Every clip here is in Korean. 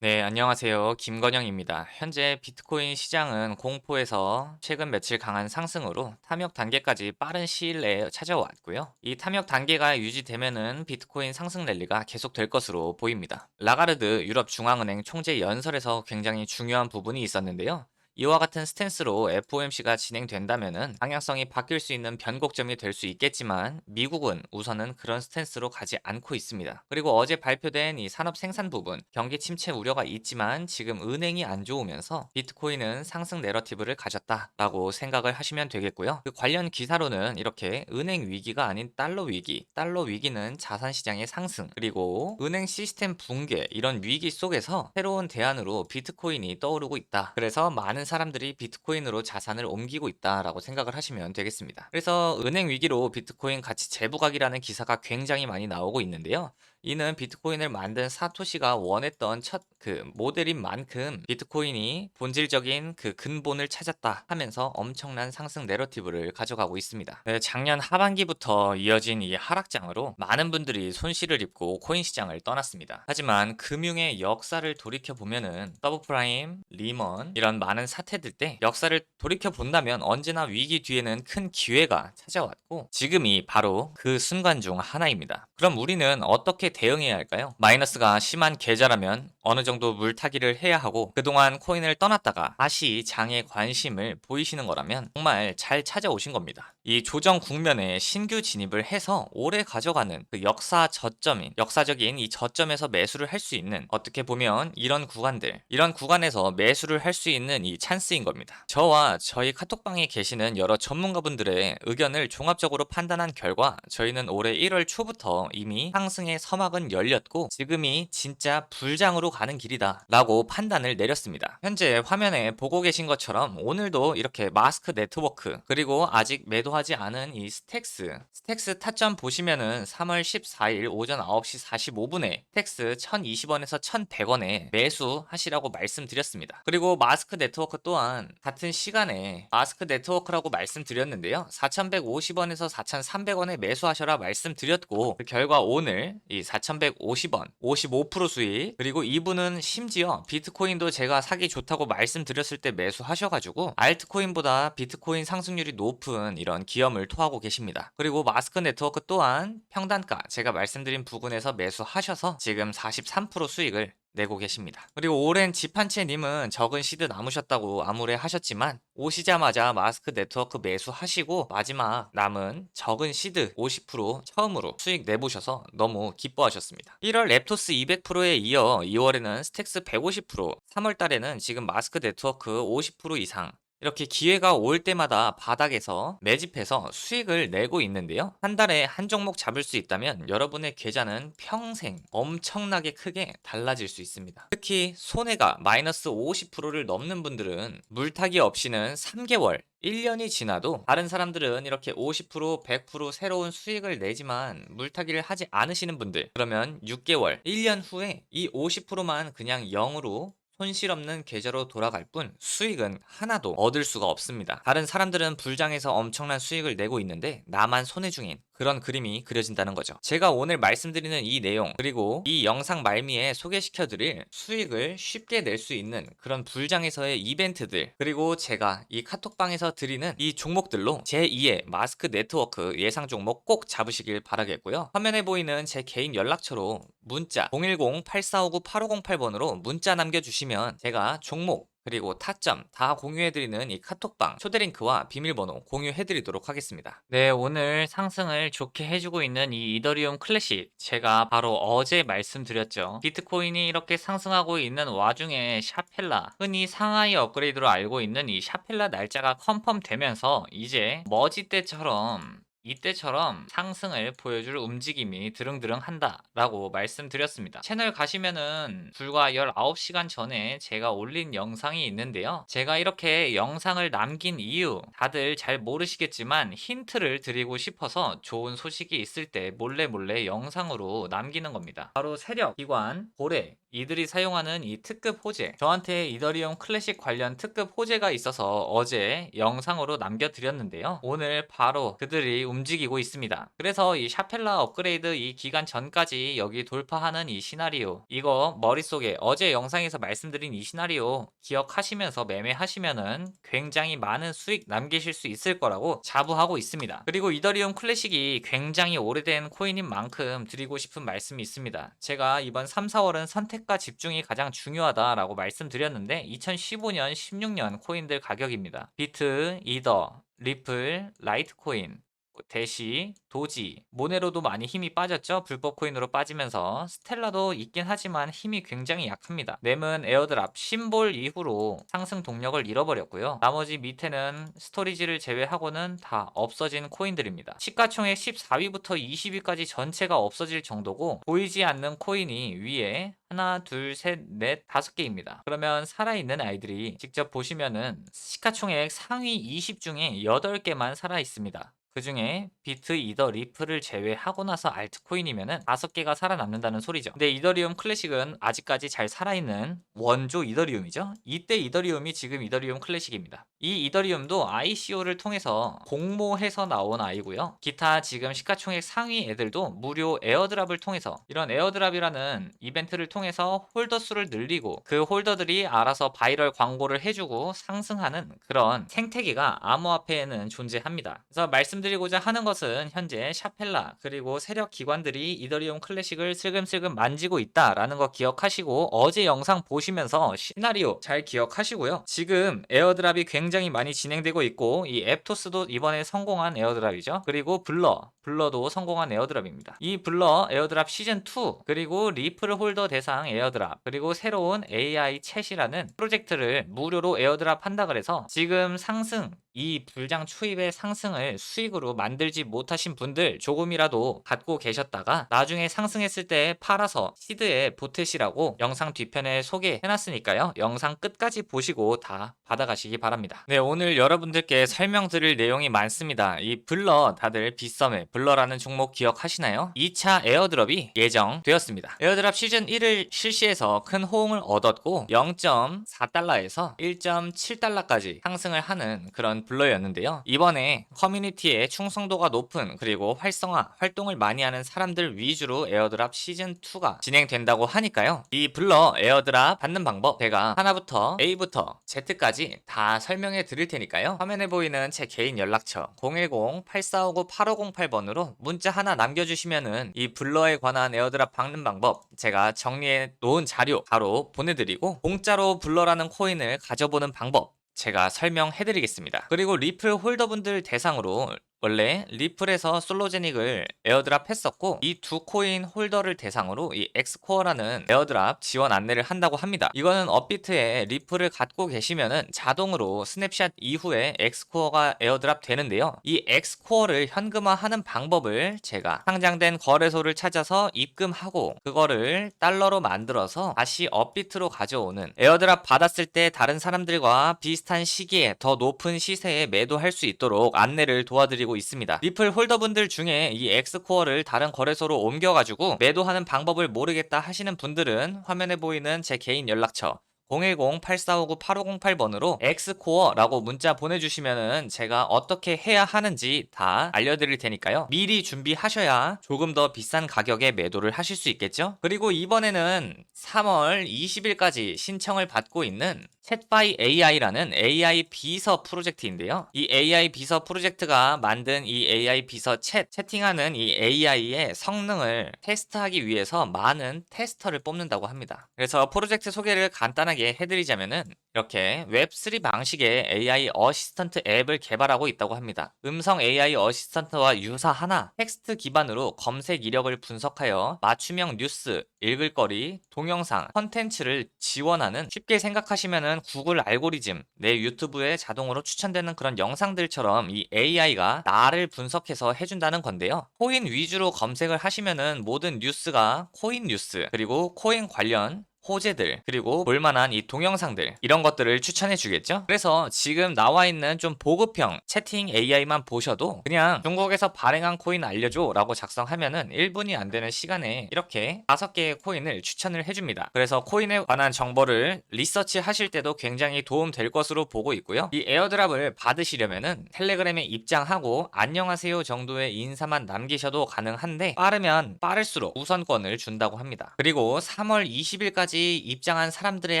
네, 안녕하세요. 김건영입니다. 현재 비트코인 시장은 공포에서 최근 며칠 강한 상승으로 탐욕 단계까지 빠른 시일 내에 찾아왔고요. 이 탐욕 단계가 유지되면은 비트코인 상승 랠리가 계속될 것으로 보입니다. 라가르드 유럽 중앙은행 총재 연설에서 굉장히 중요한 부분이 있었는데요. 이와 같은 스탠스로 FOMC가 진행된다면은 방향성이 바뀔 수 있는 변곡점이 될 수 있겠지만 미국은 우선은 그런 스탠스로 가지 않고 있습니다. 그리고 어제 발표된 이 산업 생산 부분 경기 침체 우려가 있지만 지금 은행이 안 좋으면서 비트코인은 상승 내러티브를 가졌다라고 생각을 하시면 되겠고요. 그 관련 기사로는 이렇게 은행 위기가 아닌 달러 위기, 달러 위기는 자산 시장의 상승, 그리고 은행 시스템 붕괴 이런 위기 속에서 새로운 대안으로 비트코인이 떠오르고 있다. 그래서 많은 사람들이 비트코인으로 자산을 옮기고 있다라고 생각을 하시면 되겠습니다. 그래서 은행 위기로 비트코인 가치 재부각이라는 기사가 굉장히 많이 나오고 있는데요. 이는 비트코인을 만든 사토시가 원했던 첫 그 모델인 만큼 비트코인이 본질적인 그 근본을 찾았다 하면서 엄청난 상승 내러티브를 가져가고 있습니다. 네, 작년 하반기부터 이어진 이 하락장으로 많은 분들이 손실을 입고 코인 시장을 떠났습니다. 하지만 금융의 역사를 돌이켜 보면은 서브프라임, 리먼 이런 많은 사태들 때 역사를 돌이켜 본다면 언제나 위기 뒤에는 큰 기회가 찾아왔고 지금이 바로 그 순간 중 하나입니다. 그럼 우리는 어떻게 대응해야 할까요? 마이너스가 심한 계좌라면 어느 정도 물타기를 해야 하고 그동안 코인을 떠났다가 다시 장에 관심을 보이시는 거라면 정말 잘 찾아오신 겁니다. 이 조정 국면에 신규 진입을 해서 오래 가져가는 그 역사 저점인 역사적인 이 저점에서 매수를 할 수 있는 어떻게 보면 이런 구간들 이런 구간에서 매수를 할 수 있는 이 찬스인 겁니다. 저와 저희 카톡방에 계시는 여러 전문가분들의 의견을 종합적으로 판단한 결과 저희는 올해 1월 초부터 이미 상승의 서막은 열렸고 지금이 진짜 불장으로 가는 길이다 라고 판단을 내렸습니다. 현재 화면에 보고 계신 것처럼 오늘도 이렇게 마스크 네트워크 그리고 아직 매도하지 않은 이 스택스 스택스 타점 보시면은 3월 14일 오전 9시 45분에 스택스 1020원에서 1100원에 매수하시라고 말씀드렸습니다. 그리고 마스크 네트워크 또한 같은 시간에 마스크 네트워크라고 말씀드렸는데요. 4150원에서 4300원에 매수하셔라 말씀드렸고 그 결과 오늘 이 4150원 55% 수익 그리고 이분은 심지어 비트코인도 제가 사기 좋다고 말씀드렸을 때 매수하셔가지고 알트코인보다 비트코인 상승률이 높은 이런 기염을 토하고 계십니다. 그리고 마스크 네트워크 또한 평단가 제가 말씀드린 부분에서 매수하셔서 지금 43% 수익을 내고 계십니다. 그리고 오랜 지판채님은 적은 시드 남으셨다고 암울해 하셨지만 오시자마자 마스크 네트워크 매수하시고 마지막 남은 적은 시드 50% 처음으로 수익 내보셔서 너무 기뻐하셨습니다. 1월 랩토스 200%에 이어 2월에는 스택스 150% 3월 달에는 지금 마스크 네트워크 50% 이상 이렇게 기회가 올 때마다 바닥에서 매집해서 수익을 내고 있는데요. 한 달에 한 종목 잡을 수 있다면 여러분의 계좌는 평생 엄청나게 크게 달라질 수 있습니다. 특히 손해가 마이너스 50%를 넘는 분들은 물타기 없이는 3개월 1년이 지나도 다른 사람들은 이렇게 50% 100% 새로운 수익을 내지만 물타기를 하지 않으시는 분들 그러면 6개월 1년 후에 이 50%만 그냥 0으로 손실 없는 계좌로 돌아갈 뿐 수익은 하나도 얻을 수가 없습니다. 다른 사람들은 불장에서 엄청난 수익을 내고 있는데 나만 손해 중인 그런 그림이 그려진다는 거죠. 제가 오늘 말씀드리는 이 내용 그리고 이 영상 말미에 소개시켜드릴 수익을 쉽게 낼 수 있는 그런 불장에서의 이벤트들 그리고 제가 이 카톡방에서 드리는 이 종목들로 제2의 마스크 네트워크 예상 종목 꼭 잡으시길 바라겠고요. 화면에 보이는 제 개인 연락처로 문자 010-8459-8508번으로 문자 남겨주시면 제가 종목 그리고 타점 다 공유해드리는 이 카톡방 초대링크와 비밀번호 공유해드리도록 하겠습니다. 네, 오늘 상승을 좋게 해주고 있는 이 이더리움 클래식 제가 바로 어제 말씀드렸죠. 비트코인이 이렇게 상승하고 있는 와중에 샤펠라 흔히 상하이 업그레이드로 알고 있는 이 샤펠라 날짜가 컨펌 되면서 이제 머지 때처럼 이때처럼 상승을 보여줄 움직임이 드릉드릉 한다 라고 말씀드렸습니다. 채널 가시면은 불과 19시간 전에 제가 올린 영상이 있는데요. 제가 이렇게 영상을 남긴 이유 다들 잘 모르시겠지만 힌트를 드리고 싶어서 좋은 소식이 있을 때 몰래 몰래 영상으로 남기는 겁니다. 바로 세력, 기관, 고래 이들이 사용하는 이 특급 호재 저한테 이더리움 클래식 관련 특급 호재가 있어서 어제 영상으로 남겨드렸는데요. 오늘 바로 그들이 움직이고 있습니다. 그래서 이 샤펠라 업그레이드 이 기간 전까지 여기 돌파하는 이 시나리오 이거 머릿속에 어제 영상에서 말씀드린 이 시나리오 기억하시면서 매매하시면은 굉장히 많은 수익 남기실 수 있을 거라고 자부하고 있습니다. 그리고 이더리움 클래식이 굉장히 오래된 코인인 만큼 드리고 싶은 말씀이 있습니다. 제가 이번 3, 4월은 선택과 집중이 가장 중요하다라고 말씀드렸는데 2015년, 16년 코인들 가격입니다. 비트, 이더, 리플, 라이트코인, 대시, 도지, 모네로도 많이 힘이 빠졌죠. 불법 코인으로 빠지면서 스텔라도 있긴 하지만 힘이 굉장히 약합니다. 램은 에어드랍, 심볼 이후로 상승 동력을 잃어버렸고요. 나머지 밑에는 스토리지를 제외하고는 다 없어진 코인들입니다. 시가총액 14위부터 20위까지 전체가 없어질 정도고 보이지 않는 코인이 위에 하나, 둘, 셋, 넷, 다섯 개입니다. 그러면 살아있는 아이들이 직접 보시면은 시가총액 상위 20 중에 8개만 살아있습니다. 그 중에 비트, 이더, 리플을 제외하고 나서 알트코인이면은 다섯 개가 살아남는다는 소리죠. 근데 이더리움 클래식은 아직까지 잘 살아있는 원조 이더리움이죠. 이때 이더리움이 지금 이더리움 클래식입니다. 이 이더리움도 ICO를 통해서 공모해서 나온 아이고요. 기타 지금 시가총액 상위 애들도 무료 에어드랍을 통해서 이런 에어드랍이라는 이벤트를 통해서 홀더 수를 늘리고 그 홀더들이 알아서 바이럴 광고를 해주고 상승하는 그런 생태계가 암호화폐에는 존재합니다. 그래서 말씀드리고자 하는 것은 현재 샤펠라 그리고 세력 기관들이 이더리움 클래식을 슬금슬금 만지고 있다라는 거 기억하시고 어제 영상 보시면서 시나리오 잘 기억하시고요. 지금 에어드랍이 굉장히 많이 진행되고 있고 이 앱토스도 이번에 성공한 에어드랍이죠. 그리고 블러 블러도 성공한 에어드랍입니다. 이 블러 에어드랍 시즌 2 그리고 리플 홀더 대상 에어드랍 그리고 새로운 AI 챗이라는 프로젝트를 무료로 에어드랍 한다 그래서 지금 상승 이 불장 추입의 상승을 수익으로 만들지 못하신 분들 조금이라도 갖고 계셨다가 나중에 상승했을 때 팔아서 시드에 보태시라고 영상 뒤편에 소개해놨으니까요. 영상 끝까지 보시고 다 받아가시기 바랍니다. 네, 오늘 여러분들께 설명드릴 내용이 많습니다. 이 블러 다들 빗썸에 블러라는 종목 기억하시나요? 2차 에어드랍이 예정되었습니다. 에어드랍 시즌 1을 실시해서 큰 호응을 얻었고 0.4달러에서 1.7달러까지 상승을 하는 그런 블러였는데요. 이번에 커뮤니티의 충성도가 높은 그리고 활성화, 활동을 많이 하는 사람들 위주로 에어드랍 시즌2가 진행된다고 하니까요. 이 블러 에어드랍 받는 방법 제가 하나부터 A부터 Z까지 다 설명해 드릴 테니까요. 화면에 보이는 제 개인 연락처 010-8459-8508번으로 문자 하나 남겨주시면은 이 블러에 관한 에어드랍 받는 방법 제가 정리해 놓은 자료 바로 보내드리고 공짜로 블러라는 코인을 가져보는 방법 제가 설명해 드리겠습니다. 그리고 리플 홀더분들 대상으로 원래 리플에서 솔로제닉을 에어드랍 했었고 이 두 코인 홀더를 대상으로 이 엑스코어라는 에어드랍 지원 안내를 한다고 합니다. 이거는 업비트에 리플을 갖고 계시면은 자동으로 스냅샷 이후에 엑스코어가 에어드랍 되는데요. 이 엑스코어를 현금화하는 방법을 제가 상장된 거래소를 찾아서 입금하고 그거를 달러로 만들어서 다시 업비트로 가져오는 에어드랍 받았을 때 다른 사람들과 비슷한 시기에 더 높은 시세에 매도할 수 있도록 안내를 도와드리고 있습니다. 리플 홀더분들 중에 이 엑스코어를 다른 거래소로 옮겨가지고 매도하는 방법을 모르겠다 하시는 분들은 화면에 보이는 제 개인 연락처 010-8459-8508번으로 엑스코어라고 문자 보내주시면은 제가 어떻게 해야 하는지 다 알려드릴 테니까요. 미리 준비하셔야 조금 더 비싼 가격에 매도를 하실 수 있겠죠? 그리고 이번에는 3월 20일까지 신청을 받고 있는 챗바이 AI라는 AI 비서 프로젝트인데요. 이 AI 비서 프로젝트가 만든 이 AI 비서 챗, 채팅하는 이 AI의 성능을 테스트하기 위해서 많은 테스터를 뽑는다고 합니다. 그래서 프로젝트 소개를 간단하게 해드리자면은 이렇게 웹3 방식의 AI 어시스턴트 앱을 개발하고 있다고 합니다. 음성 AI 어시스턴트와 유사하나 텍스트 기반으로 검색 이력을 분석하여 맞춤형 뉴스, 읽을 거리, 동영상, 컨텐츠를 지원하는 쉽게 생각하시면은 구글 알고리즘, 내 유튜브에 자동으로 추천되는 그런 영상들처럼 이 AI가 나를 분석해서 해준다는 건데요. 코인 위주로 검색을 하시면은 모든 뉴스가 코인 뉴스, 그리고 코인 관련 호재들 그리고 볼만한 이 동영상들 이런 것들을 추천해 주겠죠? 그래서 지금 나와 있는 좀 보급형 채팅 AI만 보셔도 그냥 중국에서 발행한 코인 알려줘 라고 작성하면은 1분이 안 되는 시간에 이렇게 5개의 코인을 추천을 해줍니다. 그래서 코인에 관한 정보를 리서치 하실 때도 굉장히 도움 될 것으로 보고 있고요. 이 에어드랍을 받으시려면은 텔레그램에 입장하고 안녕하세요 정도의 인사만 남기셔도 가능한데 빠르면 빠를수록 우선권을 준다고 합니다. 그리고 3월 20일까지 입장한 사람들에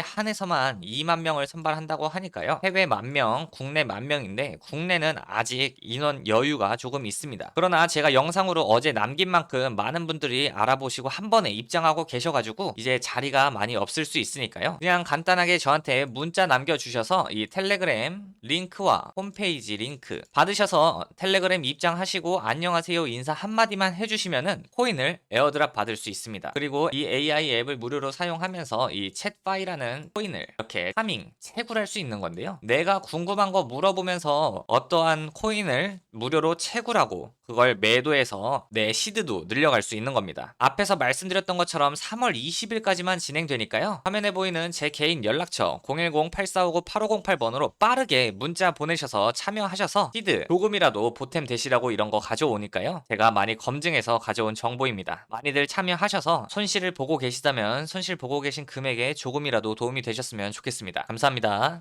한해서만 2만 명을 선발한다고 하니까요. 해외 만 명, 국내 만 명인데 국내는 아직 인원 여유가 조금 있습니다. 그러나 제가 영상으로 어제 남긴 만큼 많은 분들이 알아보시고 한 번에 입장하고 계셔가지고 이제 자리가 많이 없을 수 있으니까요. 그냥 간단하게 저한테 문자 남겨주셔서 이 텔레그램 링크와 홈페이지 링크 받으셔서 텔레그램 입장하시고 안녕하세요 인사 한마디만 해주시면은 코인을 에어드랍 받을 수 있습니다. 그리고 이 AI 앱을 무료로 사용하면 서 이 챗파이라는 코인을 이렇게 파밍, 채굴할 수 있는 건데요. 내가 궁금한 거 물어보면서 어떠한 코인을 무료로 채굴하고 그걸 매도해서 내 시드도 늘려갈 수 있는 겁니다. 앞에서 말씀드렸던 것처럼 3월 20일까지만 진행되니까요. 화면에 보이는 제 개인 연락처 010-8459-8508번으로 빠르게 문자 보내셔서 참여하셔서 시드 조금이라도 보탬 되시라고 이런 거 가져오니까요. 제가 많이 검증해서 가져온 정보입니다. 많이들 참여하셔서 손실을 보고 계시다면 손실 보고 계신 금액에 조금이라도 도움이 되셨으면 좋겠습니다. 감사합니다.